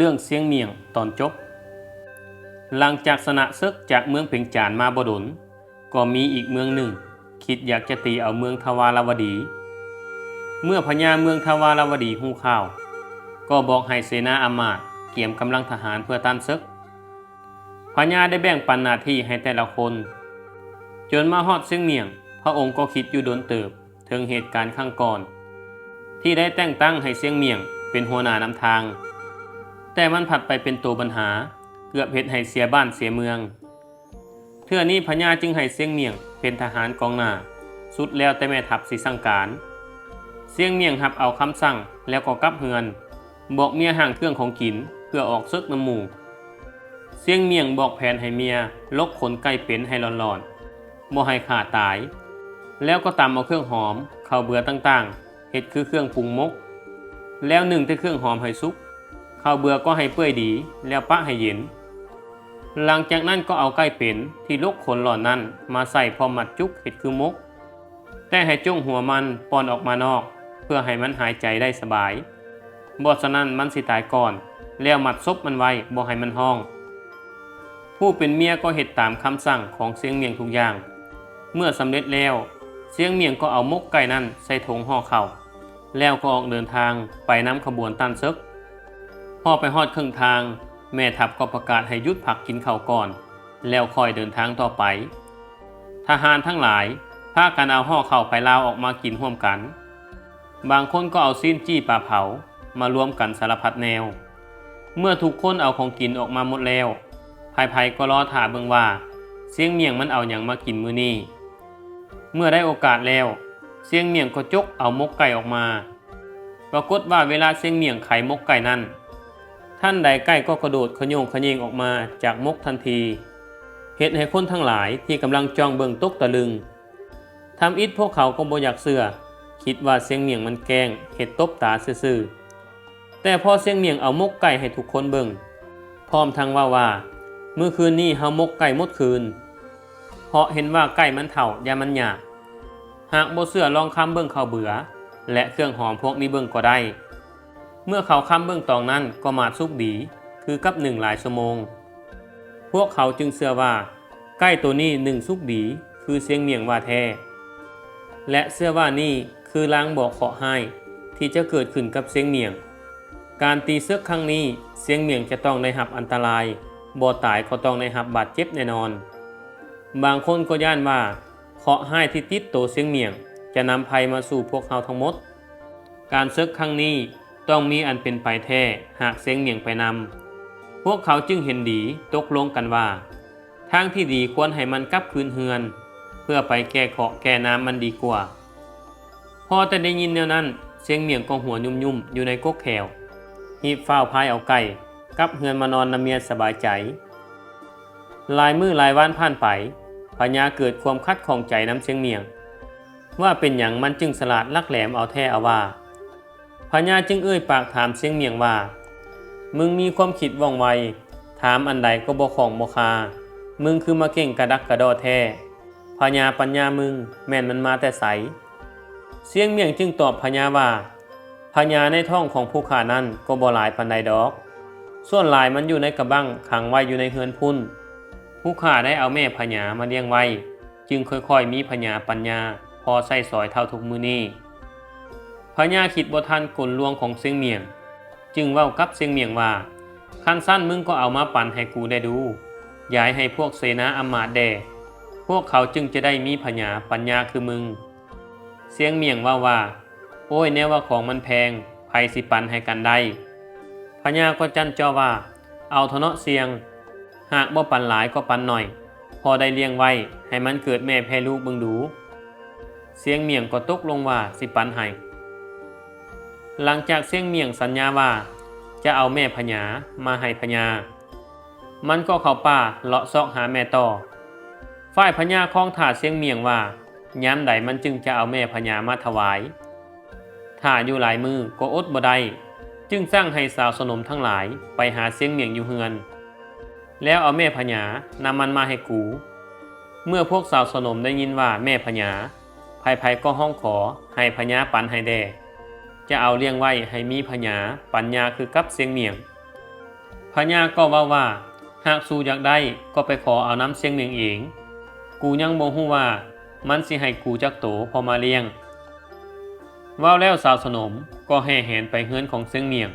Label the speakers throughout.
Speaker 1: เรื่องเสียงเมียงตอนจบ หลังจากสนะซึกจากเมืองเพ่งจานมาบดลก็มีอีกเมืองหนึ่ง คิดอยากจะตีเอาเมืองทวารวดี เมื่อพญาเมืองทวารวดีหูข่าว ก็บอกให้เสนาอามาตย์เกี่ยมกำลังทหารเพื่อต้านซึกพญาได้แบ่งปันหน้าที่ให้แต่ละคน จนมาฮอดเสียงเมียง พระองค์ก็คิดอยู่โดนเติบถึงเหตุการณ์ข้างก่อน ที่ได้แต่งตั้งให้เสียงเมียงเป็นหัวหน้านำทาง แต่มันผัดไปเป็นตัวปัญหา เกือบเหตุให้เสียบ้านเสียเมือง เทื่อนี้พญาจึงให้เสียงเมียงเป็นทหารกองหน้า สุดแล้วแต่แม่ทัพสิสั่งการ เสียงเมียงหับเอาคำสั่งแล้วก็กลับเฮือน บอกเมียห่างเครื่องของกินเพื่อออกซึกน้ำหมู่เสียงเมียงบอกแผนให้เมียลกขนไก่เป็นให้ร้อนๆบ่ให้ขาตาย แล้วก็ตำเอาเครื่องหอมข้าวเบื่อต่างๆเห็ดคือเครื่องปรุงมก แล้วหนึ่งแต่เครื่องหอมให้สุก ข้าวเบื่อก็ให้เปื่อยดี แล้วปะให้เย็น หลังจากนั้นก็เอาไก่เป็นที่ลกขนหล่อนนั้นมาใส่พอมัดจุกเห็ดคือมก แต่ให้จ้งหัวมันปอนออกมานอก เพื่อให้มันหายใจได้สบายบอสนั้นมันสิตายก่อน แล้วมัดซบมันไว้บ่ให้มันห้อง ผู้เป็นเมียก็เห็ดตามคำสั่งของเสียงเมียงทุกอย่าง เมื่อสำเร็จแล้วเสียงเมียงก็เอามกไก่นั้นใส่ถุงห่อเข่าแล้วก็ออกเดินทางไปน้ำขบวนตันซึก อไปฮอดครึ่องทาง แม่ทัพก็ประกาศให้หยุดผักกินข้าวก่อน แล้วค่อยเดินทางต่อไป ทหารทั้งหลายพากันเอาห่อข้าวไปลาวออกมากินร่วมกัน บางคนก็เอาซีนจี้ปลาเผามารวมกันสารพัดแนว เมื่อทุกคนเอาของกินออกมาหมดแล้วภายภายก็รอถาเบิงว่า เสียงเมียงมันเอาอย่างมากินมื้อนี้เมื่อได้โอกาสแล้ว เสียงเมียงก็จกเอามกไก่ออกมา ปรากฏว่าเวลาเสียงเมียงไขมกไก่นั้น ท่านใดใกล้ก็กระโดดขยงขยงออกมาจากมกทันทีเหตุให้คนทั้งหลายที่กำลังจองเบิงตกตะลึงทำอิดพวกเขาก็บ่อยากเสือคิดว่าเสียงเมียงมันแกงเห็ดตบตาซื่อแต่พอเสียงเมียงเอามกไก่ให้ทุกคนเบิงพร้อมทั้งว่าว่าเมื่อคืนนี้เฮามกไก่หมดคืนเพราะเห็นว่าไก่มันเถ่ายามันหยาบหากบ่เสือลองคำเบิงเขาเบื่อและเครื่องหอมพวกนี้เบิงก็ได้ เมื่อเขาค้ำเบื้องตองนั้นก็มาสุกดี คือกับหนึ่งหลายชั่วโมง พวกเขาจึงเชื่อว่า ใกล้ตัวนี้หนึ่งสุกดี คือเสียงเมียงว่าแท้และเชื่อว่านี่คือล้างบอกเคาะให้ ที่จะเกิดขึ้นกับเสียงเมียง การตีเสื้อครั้งนี้เสียงเมียงจะต้องได้หับอันตรายบ่ตายก็ต้องได้หับบาดเจ็บแน่นอน บางคนก็ย่านว่าเคาะให้ที่ติดตัวเสียงเมียง จะนำภัยมาสู่พวกเขาทั้งหมด การเซึกครั้งนี้ ต้องมีอันเป็นไปแท้หากเสียงเมียงไปนำพวกเขาจึงเห็นดีตกลงกันว่า ทางที่ดีควรให้มันกลับคืนเฮือน เพื่อไปแก้เคาะแก้น้ำมันดีกว่า พอแต่ได้ยินแนวนั้นเสียงเมียงก็หัวยุ่มๆอยู่ในกกแขวหีบฝ้าวพายเอาไก่กลับเฮือนมานอนนำเมียสบายใจ ลายมือลายว่านผ่านไปพญาเกิดความคัดของใจน้ำเสียงเมียง ว่าเป็นอย่างมันจึงสลาดลักแหลมเอาแท้เอาว่า พญาจึงเอ่ยปากถามเสียงเมียงว่า มึงมีความคิดว่องไว ถามอันใดก็บ่ของบ่คา มึงคือมาเก่งกระดักกระดอแท้พญาปัญญามึงแม่นมันมาแต่ใส เสียงเมียงจึงตอบพญาว่าพญาในท้องของผู้ขานั้นก็บ่หลายปันใดดอก ส่วนหลายมันอยู่ในกระบังขังไว้อยู่ในเฮือนพุ่น ผู้ขาได้เอาแม่พญามาเลี้ยงไว้ จึงค่อยๆมีพญาปัญญา พอใส่สอยเท่าทุกมือนี้ พญาคิดบ่ทันกลลวงของเสียงเมียง จึงเว้ากับเสียงเมียงว่าคันสั้นมึงก็เอามาปั่นให้กูได้ดูย้ายให้พวกเสนาอำมาตย์แดพวกเขาจึงจะได้มีพญาปัญญาคือมึง เสียงเมียงว่าว่า โอ้ยแน่ว่าของมันแพงไผสิปันให้กันได้พญาก็จันเจ้าว่า เอาเถาะเนาะเสียง หากบ่ปันหลายก็ปันหน่อย พอได้เลี้ยงไว้ให้มันเกิดแม่แพ้ลูกเบิ่งดู เสียงเมียงก็ตกลงว่าสิปันให้ หลังจากเสียงเมียงสัญญาว่า จะเอาแม่พญามาให้พญา มันก็เข้าป่าเลาะซอกหาแม่ต่อ ฝ่ายพญาคล้องถาเสียงเมียงว่าย้ำใดมันจึงจะเอาแม่พญามาถวายถ้าอยู่หลายมือก็อดบ่ได้จึงสร้างให้สาวสนมทั้งหลายไปหาเสียงเมียงอยู่เฮือน แล้วเอาแม่พญานำมันมาให้กู เมื่อพวกสาวสนมได้ยินว่าแม่พญาภัยๆก็ห้องขอให้พญาปันให้แด่ จะเอาเลี้ยงไว้ให้มีพญาปัญญาคือกับเสียงเมียงพญาก็ว่าว่า หากสู้อยากได้ก็ไปขอเอาน้ำเสียงเมียงเองกูยังบ่ฮู้ว่า มันสิให้กูจักโตพอมาเลี้ยงว้าแล้วสาวสนมก็แห่แหนไปเฮือนของเสียงเมียง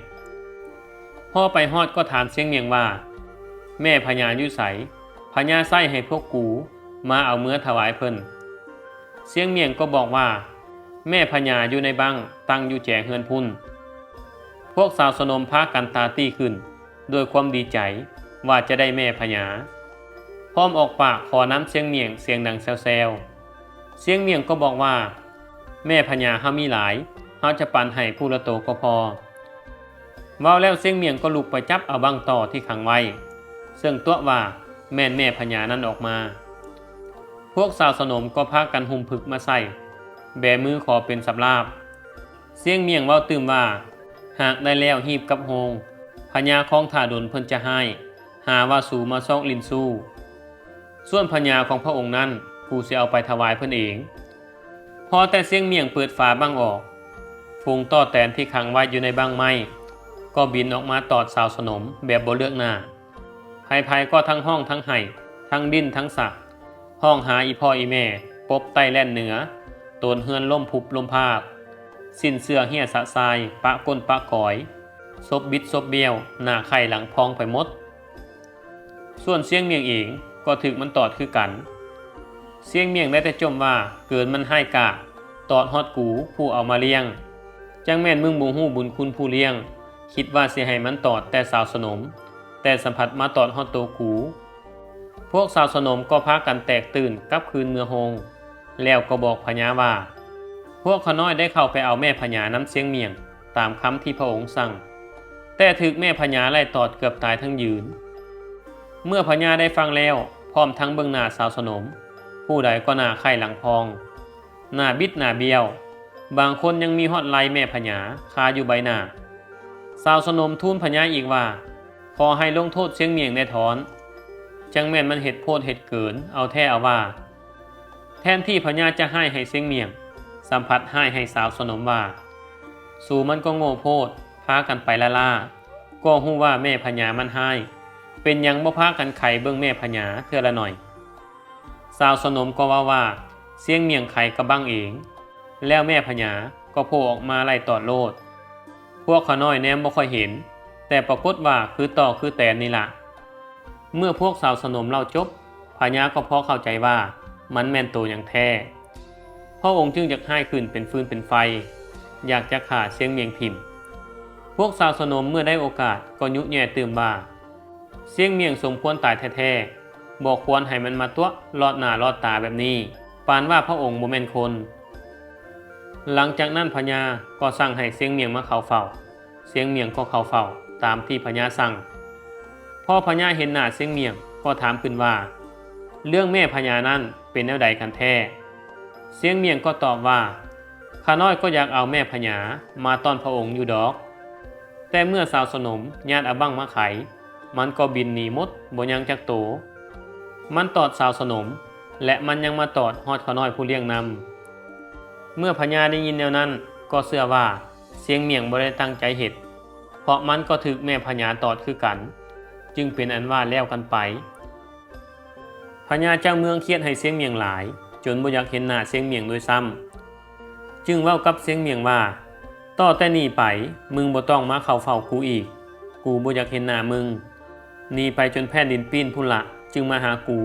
Speaker 1: พ่อไปฮอดก็ถามเสียงเมียงว่า แม่พญายู่ไสพญาไส้ให้พวกกูมาเอาเมื่อถวายเพิ่นเสียงเมียงก็บอกว่า แม่พญาอยู่ในบังตั้งอยู่แจเฮือนพุ่น พวกสาวสนมพากันตาตี้ขึ้น โดยความดีใจว่าจะได้แม่พญาพร้อมออกปากขอน้ำเสียงเมียงเสียงดังแซวๆเสียงเมียงก็บอกว่า แม่พญาเฮามีหลายเฮาจะปันให้ผู้ละโตก็พอว้าแล้วเสียงเมียงก็ลุกไปจับเอาบังต่อที่ขังไว้ ซึ่งตัวว่าแม่นแม่พญานั้นออกมา พวกสาวสนมก็พากันหุมผึกมาใส่ แบมือขอเป็นสับลาบ เสียงเมียงเว้าตื่มว่า หากได้แล้วหีบกับโฮงพญาของถาดนเพิ่นจะให้ หาว่าสูมาซอกลินสู้ ส่วนพญาของพระองค์นั้นกูสิเอาไปถวายเพิ่นเอง พอแต่เสียงเมียงเปิดฝาบังออกฟูงต่อแตนที่ขังไว้อยู่ในบังไม้ก็บินออกมาตอดสาวสนมแบบบ่เลือกหน้าภัยๆก็ทั้งห้องทั้งไห้ทั้งดิ้นทั้งสัก ห้องหาอีพ่ออีแม่ ปบไต้แล่นเหนือ ตนเฮือนล่มพุบลมภาพ สิ้นเสื้อเหี่ยสะทราย ปะก้นปะก่อยซบบิดซบเบี้ยว หน้าไข่หลังพองไปหมด ส่วนเสียงเมียงเองก็ถึกมันตอดคือกัน เสียงเมียงได้แต่จมว่าเกินมันให้กะตอดฮอดกูผู้เอามาเลี้ยง จังแม่นมึงบ่ฮู้บุญคุณผู้เลี้ยง คิดว่าเสิให้มันตอดแต่สาวสนม แต่สัมผัสมาตอดฮอดโตกู พวกสาวสนมก็พากันแตกตื่นกลับคืนเมือโฮง แล้วก็บอกพญาว่า พวกขน้อยได้เข้าไปเอาแม่พญาน้ำเสียงเมียง ตามคำที่พระองค์สั่ง แต่ถึกแม่พญาไล่ตอดเกือบตายทั้งยืน เมื่อพญาได้ฟังแล้วพร้อมทั้งเบื้องหน้าสาวสนม ผู้ใดก็หน้าไข่หลังพอง หน้าบิดหน้าเบี้ยว บางคนยังมีฮอดไลแม่พญาคาอยู่ใบหน้าสาวสนมทูลพญาอีกว่าขอให้ลงโทษเสียงเมียงในถอน จังแม่นมันเห็ดโพดเห็ดเกินเอาแท้เอาว่า แทนที่พญาจะให้ให้เสียงเมียง สัมผัสให้ให้สาวสนมว่า สู่มันก็โง่โพดพากันไปละล่า ก็หู้ว่าแม่พญามันให้ เป็นยังบ่พากันไขเบิ่งแม่พญาเทื่อละหน่อย สาวสนมก็ว่าว่าเสียงเมียงไขกระบังเอง แล้วแม่พญาก็โผล่ออกมาไล่ตอดโลด พวกขาน้อยแนมบ่ค่อยเห็น แต่ปรากฏว่าคือต่อคือแตนนี่ละ เมื่อพวกสาวสนมเล่าจบพญาก็พอเข้าใจว่า มันแม่นตัวอย่างแท้พระองค์จึงจะให้ขึ้นเป็นฟืนเป็นไฟ อยากจะขาดเสียงเมียงพิมพ์ พวกสาวสนมเมื่อได้โอกาสก็ยุแย่ตื่มบ่า เสียงเมียงสมควรตายแท้ๆบอกควรให้มันมาตัวลอดหน้ารอดตาแบบนี้ ปานว่าพระองค์โมเมนคน หลังจากนั้นพญาก็สั่งให้เสียงเมียงมาเข้าเฝ้า เสียงเมียงก็เข้าเฝ้าตามที่พญาสั่ง พ่อพญาเห็นหน้าเสียงเมียงก็ถามขึ้นว่า เรื่องแม่พญานั้น เป็นแนวใดกันแท้ เสียงเมียงก็ตอบว่าข้าน้อยก็อยากเอาแม่พญามาต้อนพระองค์อยู่ดอก แต่เมื่อสาวสนมญาติอาบังมาไข มันก็บินหนีมดบนยังจักโต มันตอดสาวสนม และมันยังมาตอดฮอดข้าน้อยผู้เลี้ยงนำเมื่อพญาได้ยินแนวนั้นก็เชื่อว่าเสียงเมียงบ่ได้ตั้งใจเหตุเพราะมันก็ถึกแม่พญาตอดคือกัน จึงเป็นอันว่าแล้วกันไป พญาเจ้าเมืองเครียดให้เสียงเมียงหลาย จนบ่อยากเห็นหน้าเสียงเมียงโดยซ้ำจึงเว้ากับเสียงเมียงว่า ต่อแต่นี้ไปมึงบ่ต้องมาเข้าเฝ้ากูอีก กูบ่อยากเห็นหน้ามึงหนีไปจนแผ่นดินปีนพุ่นละจึงมาหากู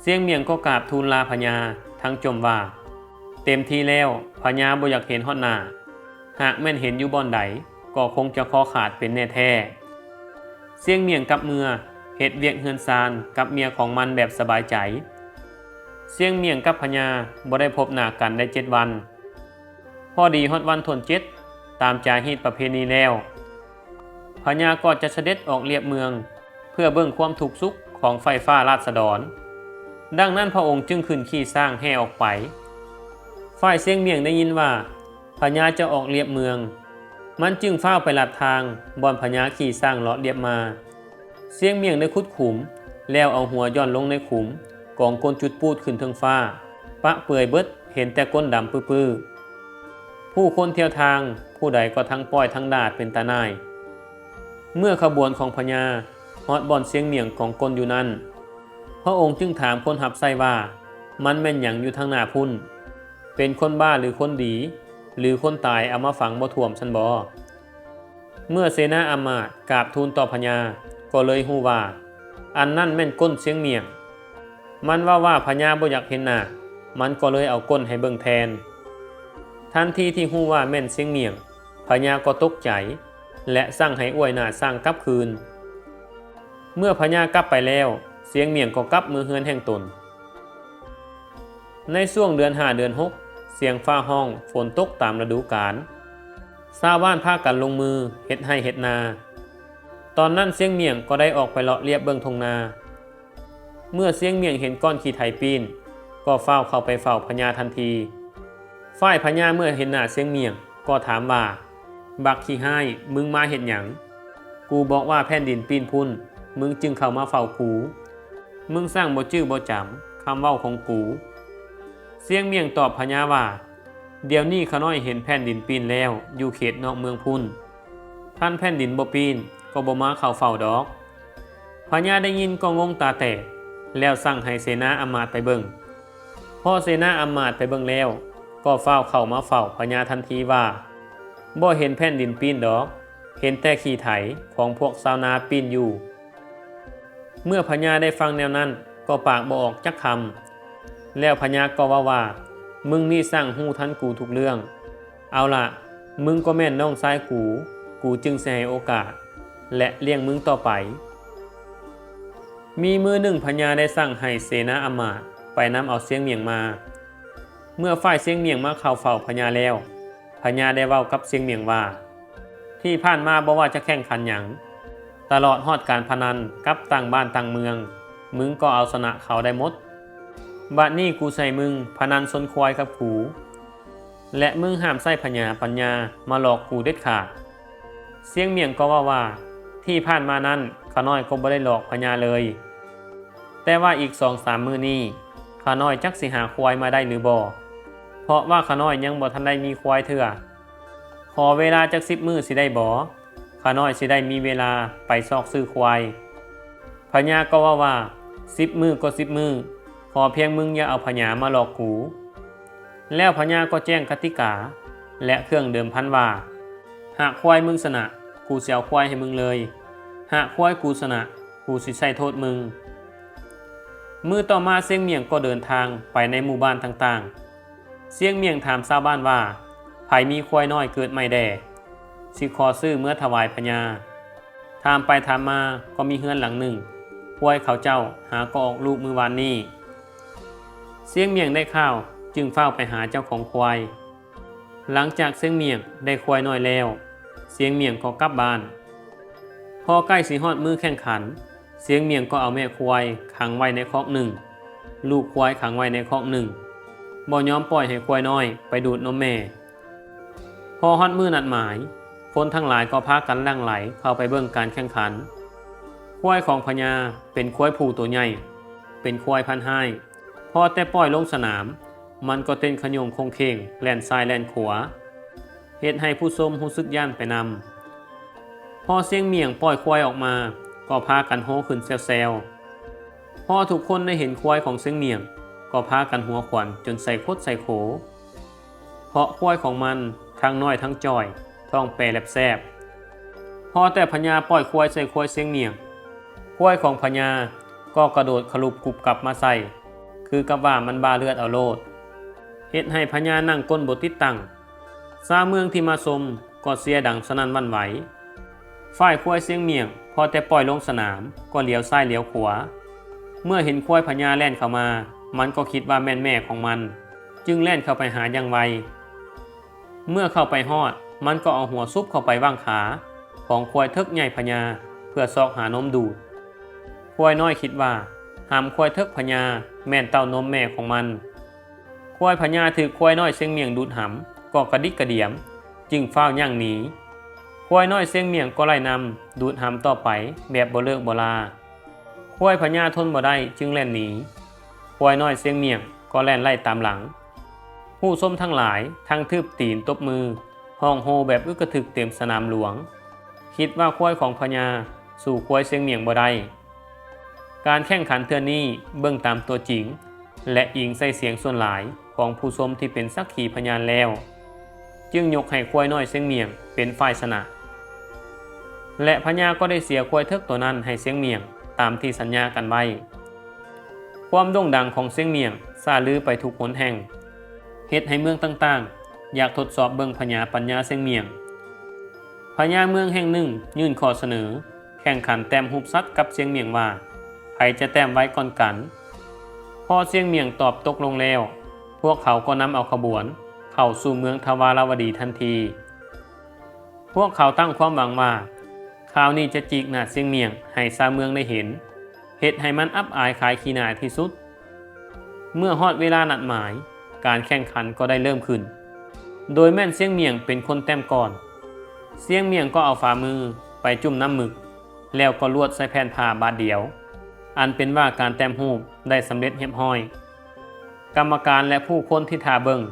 Speaker 1: เสียงเมียงก็กราบทูลลาพญาทั้งจมว่า เต็มทีแล้วพญาบ่อยากเห็นฮอดหน้าหากแม่นเห็นอยู่บ่อนใดก็คงจะคอขาดเป็นแน่แท้ เสียงเมียงกับเมือ เฮ็ดเวียกเฮือนซานกับเมียของมันแบบสบายใจ เสียงเมียงกับพญาบ่ได้พบหน้ากันได้เจ็ดวัน พอดีฮอดวันทนเจ็ดตามจาฮีตประเพณีแล้วพญาก็จะเสด็จออกเลียบเมือง เพื่อเบิ่งความถูกสุขของไฟฟ้าราษฎร ดังนั้นพระองค์จึงขึ้นขี่สร้างแห่ออกไป ฝ่ายเสียงเมียงได้ยินว่าพญาจะออกเลียบเมือง มันจึงเฝ้าไปลัดทางบอนพญาขี่สร้างเลาะเลียบมา เสียงเมียงได้คุดขุม แล้วเอาหัวย่อนลงในขุม กองก้นจุดปูดขึ้นเทิงฟ้า ปะเปื่อยเบิดเห็นแต่ก้นดำปื้อๆผู้คนเที่ยวทางผู้ใดก็ทั้งป้อยทั้งดาดเป็นตาหนาย เมื่อขบวนของพญาฮอดบอนเสียงเมียงของกลอยู่นั้นพระองค์จึงถามคนหับไส้ว่า มันแม่นหยังอยู่ทางหน้าพุ่น เป็นคนบ้าหรือคนดี หรือคนตายเอามาฝังบ่ท่วมชันบอเมื่อเสนาอามาตกราบทูลต่อพญา ก็เลยฮู้ว่า อันนั่นแม่นก้นเสียงเมียง มันว่าว่าพญาบ่อยากเห็นหน้ามันก็เลยเอาก้นให้เบิ่งแทน ทันทีที่ฮู้ว่าแม่นเสียงเมียงพญาก็ตกใจ และสั่งให้อวยหน้าสร้างกลับคืน เมื่อพญากลับไปแล้ว เสียงเมียงก็กลับมือเฮือนแห่งตน ในช่วงเดือนห้าเดือนหกเสียงฟ้าห้องฝนตกตามฤดูกาลชาวบ้านพากันลงมือเฮ็ดให้เฮ็ดนา ตอนนั้นเสียงเมียงก็ได้ออกไปเลาะเลียบเบิงทงนา เมื่อเสียงเมียงเห็นก้อนขี้ไถปีน ก็เฝ้าเข้าไปเฝ้าพญาทันที ฝ่ายพญาเมื่อเห็นหน้าเสียงเมียงก็ถามว่า บักขี้ให้มึงมาเห็นหยัง กูบอกว่าแผ่นดินปีนพุ่น มึงจึงเข้ามาเฝ้ากู มึงสร้างบ่จื้อบ่จำคำเว้าของกู เสียงเมียงตอบพญาว่า เดี๋ยวนี้ขาน้อยเห็นแผ่นดินปีนแล้ว อยู่เขตนอกเมืองพุ่น ท่านแผ่นดินบ่ปีน ก็บ่มาเข้าเฝ้าดอกพญาได้ยินก็งงตาแตกแล้วสั่งให้เสนาอามาตไปเบิ่งพอเสนาอามาตไปเบิ่งแล้ว ก็เฝ้าเข้ามาเฝ้าพญาทันทีว่าบ่เห็นแผ่นดินปีนดอก เห็นแต่ขี้ไถของพวกชาวนาปีนอยู่ เมื่อพญาได้ฟังแนวนั้นก็ปากบ่ออกจักคำแล้วพญาก็ว่าว่า มึงนี่สร้างหู้ทันกูทุกเรื่อง เอาละมึงก็แม่นน้องชายกู กูจึงสิให้โอกาส และเลี้ยงมึงต่อไป มีมือหนึ่งพญาได้สั่งให้เสนาอามาตไปนำเอาเสียงเมียงมา เมื่อฝ่ายเสียงเมียงมาเข้าเฝ้าพญาแล้วพญาได้เว้ากับเสียงเมียงว่า ที่ผ่านมาบ่ว่าจะแข่งขันหยังตลอดฮอดการพนันกับต่างบ้านต่างเมือง มึงก็เอาชนะเขาได้หมดบัดนี้กูใส่มึงพนันซนควายกับกูและมึงห้ามใส่พญาปัญญามาหลอกกูเด็ดขาด เสียงเมียงก็ว่าว่า ที่ผ่านมานั้นข้าน้อยก็บ่ได้หลอกพญาเลย แต่ว่าอีกสองสามมือนี้ขาน้อยจักสิหาควายมาได้หรือบ่เพราะว่าข้าน้อยยังบ่ทันได้มีควายเถื่อขอเวลาจักสิบมือสิได้บ่ข้าน้อยสิได้มีเวลาไปซอกซื้อควายพญาก็ว่าว่าสิบมือก็สิบมือขอเพียงมึงอย่าเอาพญามาหลอกกู แล้วพญาก็แจ้งกติกา และเครื่องเดิมพันว่า หากควายมึงสนะ กูเสิเอาควายให้มึงเลย หากควายกูสนะกูสิใส่โทษมึง มือต่อมาเสียงเมียงก็เดินทางไปในหมู่บ้านต่างๆ เสียงเมียงถามชาวบ้านว่าไผมีควายน้อยเกิดไม่แด่สิขอซื้อเมื่อถวายพญาถามไปถามมาก็มีเฮือนหลังหนึ่งควายเขาเจ้าหาก็ออกลูกมือวานนี้เสียงเมียงได้ข้าวจึงเฝ้าไปหาเจ้าของควาย หลังจากเสียงเมียงได้ควายน้อยแล้ว เสียงเมียงก็กลับบ้าน พอใกล้สีฮอดมือแข่งขัน เสียงเมียงก็เอาแม่ควายขังไว้ในคอกหนึ่ง ลูกควายขังไว้ในคอกหนึ่งบ่ยอมปล่อยให้ควายน้อยไปดูดนมแม่ พอฮอดมือนัดหมาย คนทั้งหลายก็พากันลั่งไหลเข้าไปเบิ่งการแข่งขัน ควายของพญาเป็นควายผูตัวใหญ่ เป็นควายพันห้พอแต่ปล่อยลงสนาม มันก็เต้นขยงคงเคงแล่นซ้ายแล่นขวา เฮ็ดให้ผู้ชมรู้สึกย่านไปนำพอเสียงเมี่ยงปล่อยควายออกมา ก็พากันโฮขึ้นแซวๆพอทุกคนได้เห็นควายของเสียงเมี่ยง ก็พากันหัวขวัญจนใส่โคดใส่โข เพราะควายของมันทั้งน้อยทั้งจ่อยท้องแปรแลบแซบพอแต่พญาปล่อยควายใส่ควายเสียงเมี่ยง ควายของพญาก็กระโดดขลุบกรุบกลับมาใส่ คือกับว่ามันบาเลือดเอาโลดเฮ็ดให้พญานั่งก้นบทติดตั้ง ซาเมืองที่มาชมก็เสียดังสนั่นวันไหว ฝ่ายควายเสียงเมียง พอแต่ปล่อยลงสนามก็เลี้ยวซ้ายเลี้ยวขวา เมื่อเห็นควายพญาแล่นเข้ามา มันก็คิดว่าแม่นแม่ของมัน จึงแล่นเข้าไปหาอย่างไว เมื่อเข้าไปฮอด มันก็เอาหัวซุบเข้าไปว่างขา ของควายเทิกใหญ่พญาเพื่อซอกหานมดูด ควายน้อยคิดว่าหามควายเทิกพญาแม่นเต้านมแม่ของมัน ควายพญาถือควายน้อยเสียงเมียงดูดหำ ก็กระดิกกระเดียม จึงเฝ้าวย่างหนีควายน้อยเสียงเมียงก็ไล่นำดูดหำต่อไปแบบบ่เลิกบ่ลาควายพญาทนบ่ได้จึงแล่นหนีควายน้อยเสียงเมียงก็แล่นไล่ตามหลัง ผู้ส้มทั้งหลายทั้งทืบตีนตบมือ ห้องโฮแบบอึกระทึกเต็มสนามหลวง คิดว่าควายของพญาสู่ควายเสียงเมียงบ่ได้การแข่งขันเทือนนี้เบื้องตามตัวจริง และอิงใส่เสียงส่วนหลายของผู้ชมที่เป็นสักขีพยานแล้ว จึงยกให้ควายน้อยเสียงเมียงเป็นฝ่ายชนะ และพญาก็ได้เสียควายเทิกตัวนั้นให้เสียงเมียงตามที่สัญญากันไว้ ความโด่งดังของเสียงเมียงซาลือไปทุกหนแห่งเฮ็ดให้เมืองต่างๆ อยากทดสอบเบิ่งพญาปัญญาเสียงเมียงพญาเมืองแห่งหนึ่งยื่นข้อเสนอ แข่งขันแต้มหุบซัดกับเสียงเมียงว่าใครจะแต้มไว้ก่อนกัน พอเสียงเมียงตอบตกลงแล้ว พวกเขาก็นำเอาขบวน เข้าสู่เมืองทวารวดีทันที พวกเขาตั้งความหวังว่าคราวนี้จะจีกหนาเสียงเมียงให้ซาเมืองได้เห็นเหตุให้มันอับอายขายขีหนาที่สุด เมื่อฮอดเวลานัดหมาย การแข่งขันก็ได้เริ่มขึ้น โดยแม่นเสียงเมียงเป็นคนแต้มก่อน เสียงเมียงก็เอาฝ่ามือไปจุ่มน้ำหมึก แล้วก็ลวดใส่แผ่นผ้าบาดเดียว อันเป็นว่าการแต้มหูปได้สำเร็จเรียบร้อย กรรมการและผู้คนที่ทาเบิง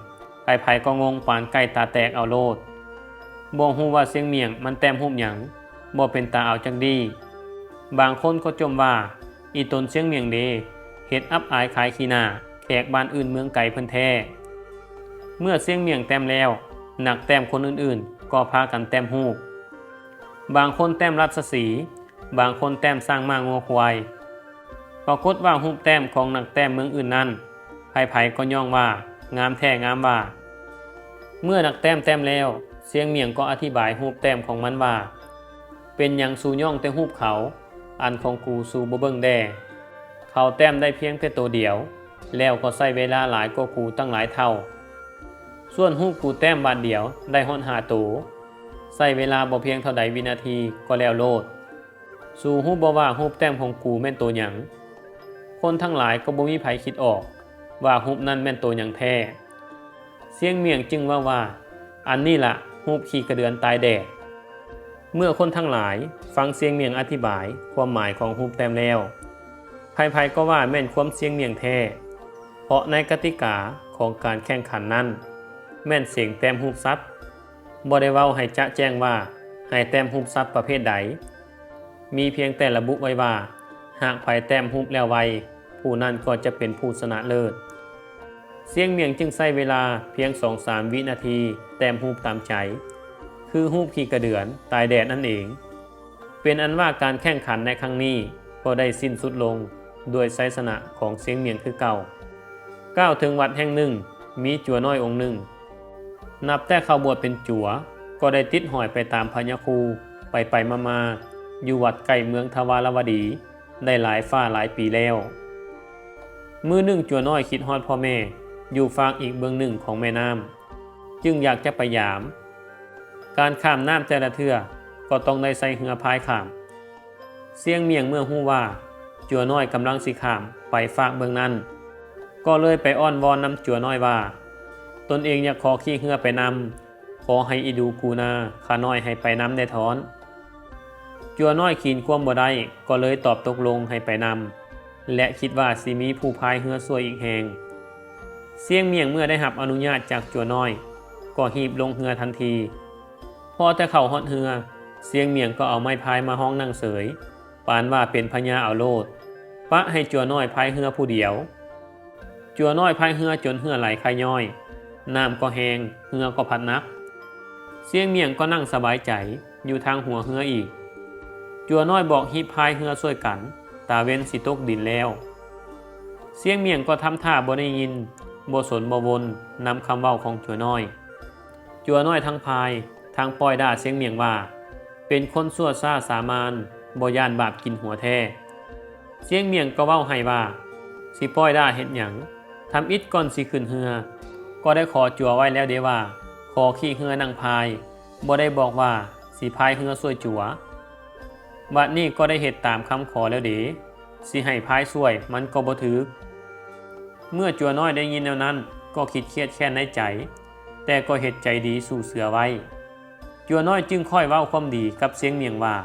Speaker 1: ไผๆก็งงปานไก่ตาแตกเอาโลดบ่ฮู้ว่าเสียงเมียงมันแต้มหูหยังบ่เป็นตาเอาจังดี บางคนก็จมว่า อีตนเสียงเมียงเดเฮ็ดอับอายขายขี้หน้าแขกบ้านอื่นเมืองไกลเพิ่นแท้เมื่อเสียงเมียงแต้มแล้วหนักแต้มคนอื่นๆ ก็พากันแต้มหูบางคนแต้มรัศสี บางคนแต้มสร้างมางัวควายปรากฏว่าหูแต้มของหนักแต้มเมืองอื่นนั้นไผๆก็ย่องว่า งามแท้งามว่า เมื่อนักแต้มแต้มแล้ว เสียงเมียงก็อธิบายหูปแต้มของมันว่า เป็นหยังสูย่องแต่หูปเขา อันของกูสูบ่เบิ่งแดเขาแต้มได้เพียงแค่ตัวเดียว แล้วก็ใช้เวลาหลายกว่ากูตั้งหลายเท่า ส่วนหูปกูแต้มบาทเดียวได้ฮอดหาตัวใช้เวลาบ่เพียงเท่าใดวินาทีก็แล้วโลด สู่หูปบ่ว่าหูปแต้มของกูแม่นตัวหยังคนทั้งหลายก็บ่มีไผคิดออก ว่าหูปนั้นแม่นตัวหยังแท้เสียงเมียงจึงว่าว่า อันนี้ละหูปขี่กระเดือนตายแดดเมื่อคนทั้งหลายฟังเสียงเมียงอธิบายความหมายของหูปแต้มแล้วไผๆก็ว่าแม่นความเสียงเมียงแท้เพราะในกติกาของการแข่งขันนั้น แม่นเสียงแต้มหูปซับบ่ได้เว้าให้จะแจ้งว่าให้แต้มหูปซับประเภทใด มีเพียงแต่ระบุไว้ว่า หากไผแต้มหูปแล้วไวผู้นั้นก็จะเป็นผู้ชนะเลิศ เสียงเมียงจึงใช้เวลาเพียง 2-3 วินาที แต้มหูปตามใจ คือหูปขี่กระเดือนตายแดดนั่นเอง เป็นอันว่าการแข่งขันในครั้งนี้ก็ได้สิ้นสุดลงด้วยไซสนะของเสียงเมียงคือเก่าก้าวถึงวัดแห่งหนึ่ง มีจัวน้อยองค์หนึ่ง นับแต่เขาบวชเป็นจัว ก็ได้ติดหอยไปตามพญาคูไปไปมามาอยู่วัดใกล้เมืองทวารวดี ได้หลายฝ้าหลายปีแล้ว มือหนึ่งจัวน้อยคิดฮอดพ่อแม่ อยู่ฟากอีกเบื้องหนึ่งของแม่น้ำจึงอยากจะไปยาม การข้ามน้ำแต่ละเทือก็ต้องได้ใส่เหือพายข้าม เสียงเมียงเมื่อหู้ว่า จัวน้อยกำลังสิข้ามไปฝากเบื้องนั้น ก็เลยไปอ้อนวอนนำจัวน้อยว่า ตนเองอยากขอขี่เหือไปนำขอให้อีดูกูนาข้าน้อยให้ไปนำได้ถอนจัวน้อยขีนควมบ่ได้ก็เลยตอบตกลงให้ไปนำและคิดว่าสิมีผู้พายเหือสวยอีกแหง เสียงเมียงเมื่อได้หับอนุญาตจากจัวน้อย ก็หีบลงเหือทันที พอแต่เข้าฮอดเหือ เสียงเมียงก็เอาไม้พายมาห้องนั่งเสย ปานว่าเป็นพญาเอาโลดปะให้จัวน้อยพายเหือผู้เดียว จัวน้อยพายเหือจนเหือไหลคายย่อย น้ำก็แหงเหือก็พัดนัก เสียงเมียงก็นั่งสบายใจอยู่ทางหัวเหืออีก จัวน้อยบอกฮีบพายเหือช่วยกัน ตาเว้นสิตกดินแล้ว เสียงเมียงก็ทำท่าบ่ได้ยิน บ่สนบ่วนนำคำเว้าของจัวน้อย จัวน้อยทั้งพายทางปล่อยด่าเสียงเมียงว่า เป็นคนสั่วซ่าสามานบ่ยานบาปกินหัวแท้เสียงเมียงก็เว้าให้ว่า สิปล่อยด่าเฮ็ดหยังทำอิดก่อนสิขึ้นเฮือ ก็ได้ขอจัวไว้แล้วเดว่า ขอขี่เฮือนั่งพายบ่ได้บอกว่าสิพายเฮือช่วยจัวบัดนี้ก็ได้เฮ็ดตามคำขอแล้วเดสิให้พายช่วยมันก็บ่ถือ เมื่อจัวน้อยได้ยินแนวนั้น ก็คิดเครียดแค้นในใจ แต่ก็เหตุใจดีสู่เสือไว้ จัวน้อยจึงค่อยเว้าความดีกับเสียงเมียงว่า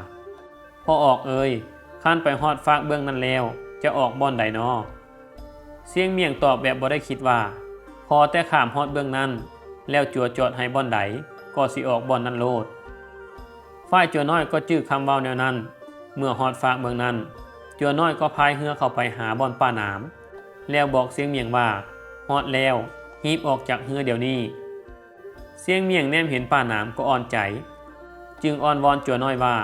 Speaker 1: พอออกเอ่ยข้านไปฮอดฟากเบื้องนั้นแล้ว จะออกบ่อนใดนอเสียงเมียงตอบแบบบ่ได้คิดว่า พอแต่ขามฮอดเบื้องนั้น แล้วจัวจอดให้บ่อนใดก็สิออกบ่อนนั้นโลดฝ่ายจัวน้อยก็จื้อคำเว้าแนวนั้น เมื่อฮอดฟากเมืองนั้น จัวน้อยก็พายเรือเข้าไปหาบ่อนป้าหนาม แล้วบอกเสียงเมียงว่าฮอดแล้วฮีบออกจากเรือเดี๋ยวนี้ เสียงเมียงแนมเห็นป้าหนามก็อ่อนใจ จึงอ้อนวอนจัวน้อยว่า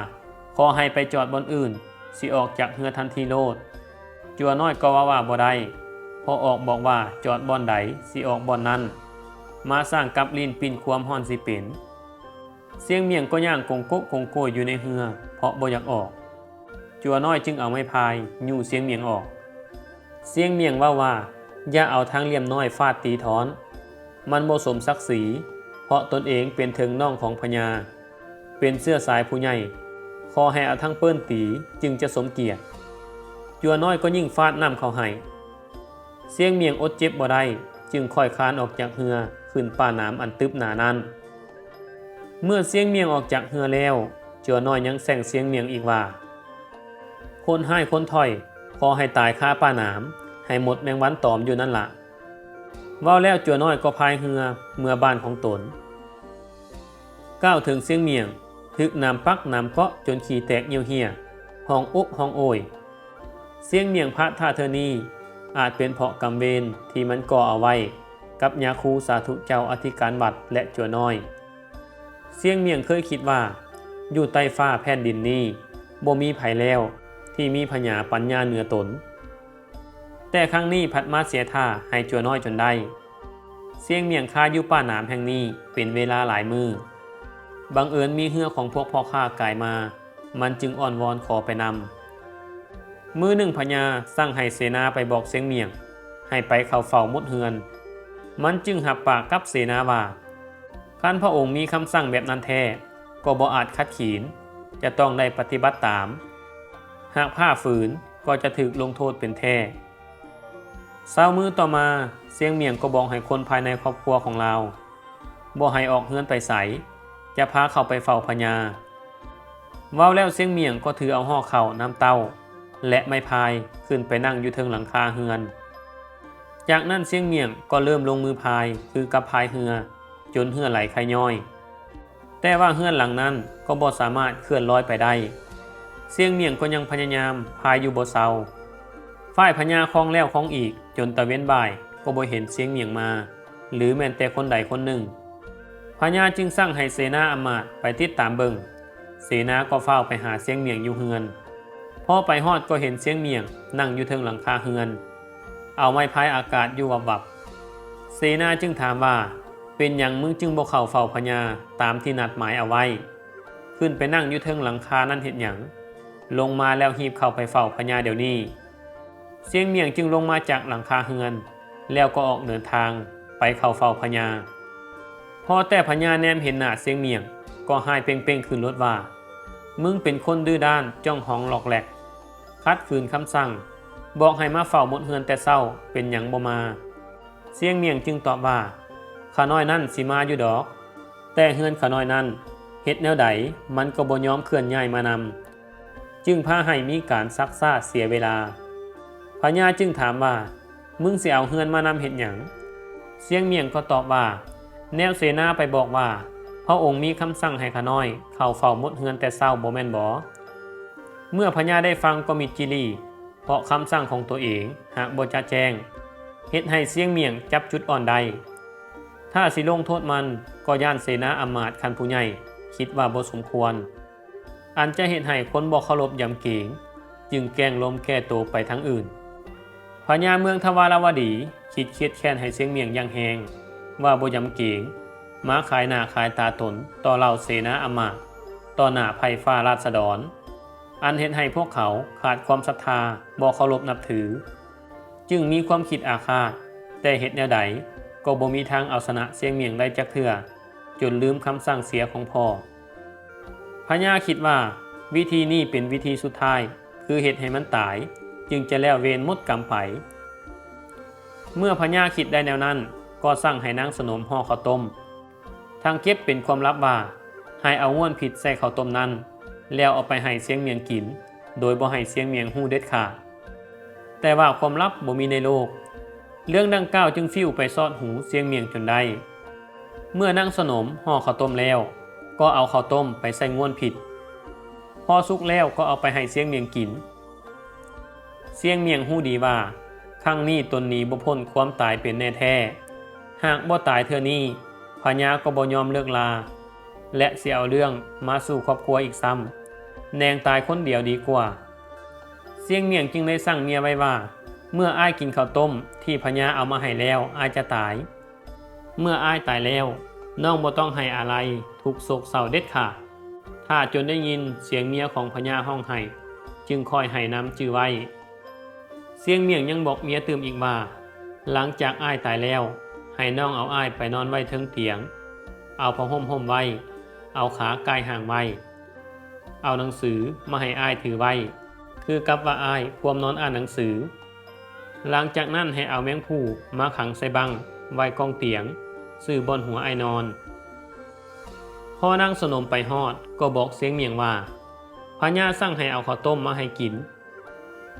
Speaker 1: ขอให้ไปจอดบนอื่น สิออกจากเรือทันทีโลด จัวน้อยก็ว่าว่าบ่ได้พอออกบอกว่าจอดบอนใดสิออกบอนนั้น มาสร้างกับลินปินความฮ้อนสิเป็นเสียงเมียงก็ย่างกงโกะกงโกยอยู่ในเฮือ เพราะบ่อยากออก จัวน้อยจึงเอาไม้พายยู่เสียงเมียงออก เสียงเมียงว่าว่า อย่าเอาทางเลี่ยมน้อยฟาดตีถอน มันบ่สมศักดิ์ศรี เพราะตนเองเป็นเถึงน้องของพญา เป็นเสื้อสายผู้ใหญ่ขอให้เอาทั้งเปิ้นตีจึงจะสมเกียรติจัวน้อยก็ยิ่งฟาดน้ำเขาให้ เสียงเมียงอดเจ็บบ่ได้จึงค่อยคลานออกจากเฮือขึ้นป่าน้ำอันตึบหนานั้น เมื่อเสียงเมียงออกจากเฮือแล้ว จัวน้อยยังแซงเสียงเมียงอีกว่า คนให้คนถอย ขอให้ตายค่าป่าหน้ำให้หมดแมงวันตอมอยู่นั่นละว้าแล้วจัวน้อยก็พายเฮือเมื่อบ้านของตน ก้าวถึงเสียงเมียงถึกน้ำปักน้ำเกาะจนขี่แตกเหี่ยวเหี่ยห้องอุกห้องโอย เสียงเมียงพระท่าเธอนีอาจเป็นเพราะกรรมเวรที่มันก่อเอาไว้ กับยาคูสาธุเจ้าอธิการวัดและจัวน้อย เสียงเมียงเคยคิดว่า อยู่ใต้ฟ้าแผ่นดินนี้บ่มีไผแล้ว ที่มีพญาปัญญาเหนือตน แต่ครั้งนี้พัดมาเสียท่าให้จัวน้อยจนได้ เสียงเมียงคาอยู่ป่าหนามแห่งนี้เป็นเวลาหลายมือบังเอิญมีเหือของพวกพ่อข้ากายมา มันจึงอ่อนวอนขอไปนำ มือหนึ่งพญาสั่งให้เสนาไปบอกเสียงเมียง ให้ไปเข้าเฝ้ามดเฮือน มันจึงหับปากกับเสนาว่าขั้นพระองค์มีคำสั่งแบบนั้นแท้ก็บ่อาจคัดขีน จะต้องได้ปฏิบัติตาม หากผ้าฝืนก็จะถูกลงโทษเป็นแท้เศร้ามือต่อมาเสียงเมียงก็บอกให้คนภายในครอบครัวของเราบ่ให้ออกเฮือนไปใสจะพาเข้าไปเฝ้าพญาเว้าแล้วเสียงเมียงก็ถือเอาห่อเข่าน้ำเต้า และไม้พายขึ้นไปนั่งอยู่เทิงหลังคาเฮือน จากนั้นเสียงเมียงก็เริ่มลงมือพายคือกับพายเฮือ จนเฮือไหลคายย่อย แต่ว่าเฮือนหลังนั้นก็บ่สามารถเคลื่อนลอยไปได้ เสียงเมียงก็ยังพยายามพายอยู่บ่เซาฝ่ายพญาคลองแล้วคลองอีกจนตะเว้นบ่ายก็บ่เห็นเสียงเมียงมา หรือแม้แต่คนใดคนหนึ่งพญาจึงสั่งให้เสนาอมาตย์ไปติดตามเบิงเสนาก็เฝ้าไปหาเสียงเมียงอยู่เฮือนพอไปฮอดก็เห็นเสียงเมียง นั่งอยู่เทิงหลังคาเฮือน เอาไม้พายอากาศอยู่วับวับเสนาจึงถามว่า เป็นอย่างมึงจึงบ่เข้าเฝ้าพญาตามที่นัดหมายเอาไว้ ขึ้นไปนั่งอยู่เทิงหลังคานั่นเห็นหยัง ลงมาแล้วหีบเข้าไปเฝ้าพญาเดี๋ยวนี้ เสียงเมียงจึงลงมาจากหลังคาเฮือน แล้วก็ออกเดินทางไปเข้าเฝ้าพญาพอแต่พญาแนมเห็นหน้าเสียงเมียง ก็หายเป่งๆขึ้นรถว่า มึงเป็นคนดื้อด้านจ้องหองหลอกแหลก คัดฝืนคำสั่ง บอกให้มาเฝ้าหมดเฮือนแต่เศร้าเป็นหยังบ่มา เสียงเมียงจึงตอบว่าขาน้อยนั่นสิมาอยู่ดอก แต่เฮือนขาน้อยนั่นเฮ็ดแนวใดมันก็บ่ยอมเคลื่อนย้ายมานำ จึงพาให้มีการซักซ่าเสียเวลาพญาจึงถามว่า มึงเสิเอาเฮือนมานำเฮ็ดหยังเสียงเมียงก็ตอบว่า แนวเสนาไปบอกว่าพระองค์มีคำสั่งให้ขาน้อย เข้าเฝ้าหมดเฮือนแต่เศร้าบ่แม่นบ่เมื่อพญาได้ฟังก็มีจิรีเพราะคำสั่งของตัวเองหากบ่จะแจ้งเฮ็ดให้เสียงเมียงจับจุดอ่อนใด ถ้าสิลงโทษมันก็ย่านเสนาอมาตย์คันผู้ใหญ่ คิดว่าบ่สมควร อันจะเฮ็ดให้คนบ่เคารพยำเกรงจึงแกงลมแก้ตัวไปทั้งอื่นพญาเมืองทวารวดีคิดเคียดแค้นให้เสียงเมียงยังแหงว่าบ่ยำเกรงมาขายหน้าขายตาตนต่อเหล่าเสนาอมาตต่อหน้าภัยฟ้าราษฎร อันเห็นให้พวกเขาขาดความศรัทธาบ่เคารพนับถือ จึงมีความคิดอาฆาต แต่เหตุแนวใดก็บ่มีทางเอาชนะเสียงเมียงได้จักเทื่อจนลืมคำสั่งเสียของพ่อ พญาคิดว่าวิธีนี้เป็นวิธีสุดท้าย คือเหตุให้มันตาย จึงจะแล้วเวรมดกรรมไปเมื่อพญาคิดได้แนวนั้น ก็สั่งให้นางสนมห่อข้าวต้ม ทางเก็บเป็นความลับว่าให้เอาง่วนผิดใส่ข้าวต้มนั้น แล้วเอาไปให้เสียงเมียงกิน โดยบ่ให้เสียงเมียงหู้เด็ดขาด แต่ว่าความลับบ่มีในโลก เรื่องดังกล่าวจึงฟิวไปซอดหูเสียงเมียงจนได้ เมื่อนางสนมห่อข้าวต้มแล้ว ก็เอาข้าวต้มไปใส่ง่วนผิด พอสุกแล้วก็เอาไปให้เสียงเมียงกิน เสียงเมียงหู้ดีว่าครั้งนี้ตนนี้บ่พ้นความตายเป็นแน่แท้ หากบ่ตายเทื่อนี้พญาก็บ่ยอมเลิกลา และเสิเอาเรื่องมาสู่ครอบครัวอีกซ้ำแนงตายคนเดียวดีกว่า เสียงเมียงจึงได้สั่งเมียไว้ว่า เมื่ออ้ายกินข้าวต้มที่พญาเอามาให้แล้วอ้ายจะตาย เมื่ออ้ายตายแล้วน้องบ่ต้องให้อะไร ทุกโศกเศร้าเด็ดขาดถ้าจนได้ยินเสียงเมียของพญาห้องไห้จึงคอยให้น้ำจือไว้ เสียงเมียงยังบอกเมียเติมอีกว่าหลังจากอ้ายตายแล้ว ให้น้องเอาอ้ายไปนอนไว้เทิงเตียง เอาผ้าห่มห่มไว้ เอาขากายห่างไว้ เอาหนังสือมาให้อ้ายถือไว้ คือกับว่าอ้ายควมนอนอ่านหนังสือ หลังจากนั้นให้เอาแมงผู้มาขังใส่บังไว้กองเตียง สื่อบนหัวไอ้นอน พอนั่งสนมไปฮอดก็บอกเสียงเมียงว่าพญาสั่งให้เอาข้าวต้มมาให้กิน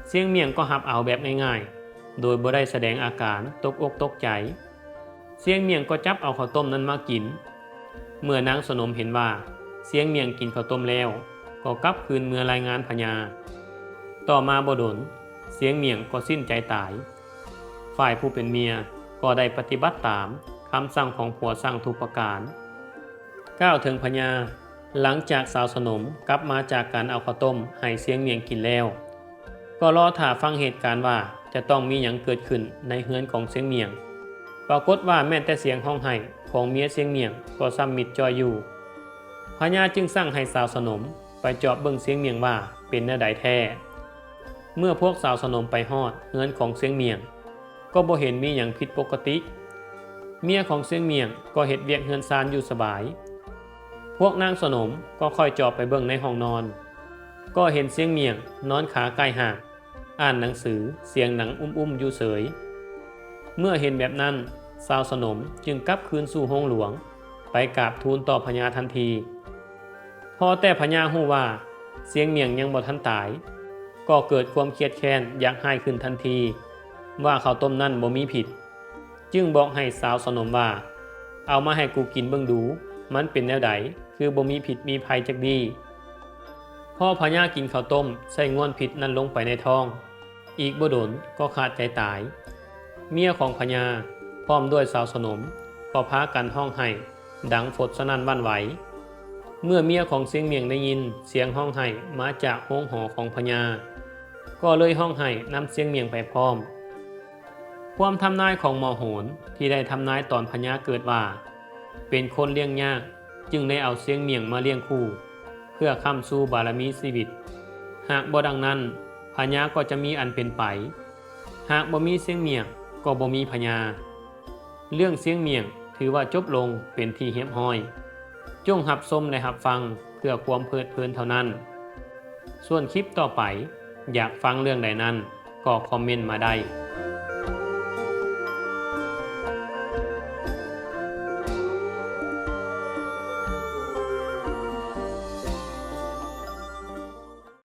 Speaker 1: เสียงเมียงก็หับเอาแบบง่ายๆ โดยบ่ได้แสดงอาการตกอกตกใจ เสียงเมียงก็จับเอาข้าวต้มนั้นมากิน เมื่อนางสนมเห็นว่า เสียงเมียงกินข้าวต้มแล้ว ก็กลับคืนเมื่อรายงานพญา ต่อมาบ่ดนเสียงเมียงก็สิ้นใจตาย ฝ่ายผู้เป็นเมียก็ได้ปฏิบัติตามคำสั่งของผัวสั่งทุกประการ ก้าวถึงพญาหลังจากสาวสนมกลับมาจากการเอาข้าวต้มให้เสียงเมียงกินแล้ว ก็รอถ่าฟังเหตุการณ์ว่าจะต้องมีอย่างเกิดขึ้นในเฮือนของเสียงเมียง ปรากฏว่าแม้แต่เสียงห้องไห้ของเมียเสียงเมียงก็ซ้ำมิดจอยอยู่พญาจึงสั่งให้สาวสนมไปจาะเบิ่งเสียงเมียงว่าเป็นเนื้อใดแท้ เมื่อพวกสาวสนมไปฮอดเฮือนของเสียงเมียง ก็บ่เห็นมีอย่างผิดปกติ เมียของเสียงเมียงก็เห็ดเวียกเฮือนซานอยู่สบาย พวกนางสนมก็ค่อยจอบไปเบิ่งในห้องนอน ก็เห็นเสียงเมียงนอนขาใกล้ห่างอ่านหนังสือเสียงหนังอุ้มๆอยู่เสย เมื่อเห็นแบบนั้นสาวสนมจึงกลับคืนสู่ห้องหลวง ไปกราบทูลต่อพญาทันที พอแต่พญาหู้ว่า เสียงเมียงยังบ่ทันตาย ก็เกิดความเครียดแค้นอยากให้ขึ้นทันที ว่าข้าวต้มนั่นบ่มีผิด จึงบอกให้สาวสนมว่า เอามาให้กูกินเบิ่งดู มันเป็นแนวใดคือบ่มีผิดมีภัยจักดีพ่อพญากินข้าวต้มใส่ง่วนผิดนั้นลงไปในท้อง อีกบ่ดนก็ขาดใจตาย เมียของพญาพร้อมด้วยสาวสนมก็พากันห้องไห้ดังฝดสนั่นวันไหว เมื่อเมียของเสียงเมียงได้ยินเสียงห้องไห้มาจากห้องหอของพญาก็เลยห้องไห้นำเสียงเมียงไปพร้อม ความทำนายของหมอโหนที่ได้ทำนายตอนพญาเกิดว่า เป็นคนเลี้ยงยาก จึงได้เอาเสียงเมียงมาเลี้ยงคู่ เพื่อค้ำสู้บารมีชีวิต หากบ่ดังนั้นพญาก็จะมีอันเป็นไป หากบ่มีเสียงเมียงก็บ่มีพญา เรื่องเสียงเมียงถือว่าจบลงเป็นที่เฮียบห้อย จงหับชมและหับฟังเพื่อความเพลิดเพลินเท่านั้น ส่วนคลิปต่อไปอยากฟังเรื่องใดนั้นก็คอมเมนต์มาได้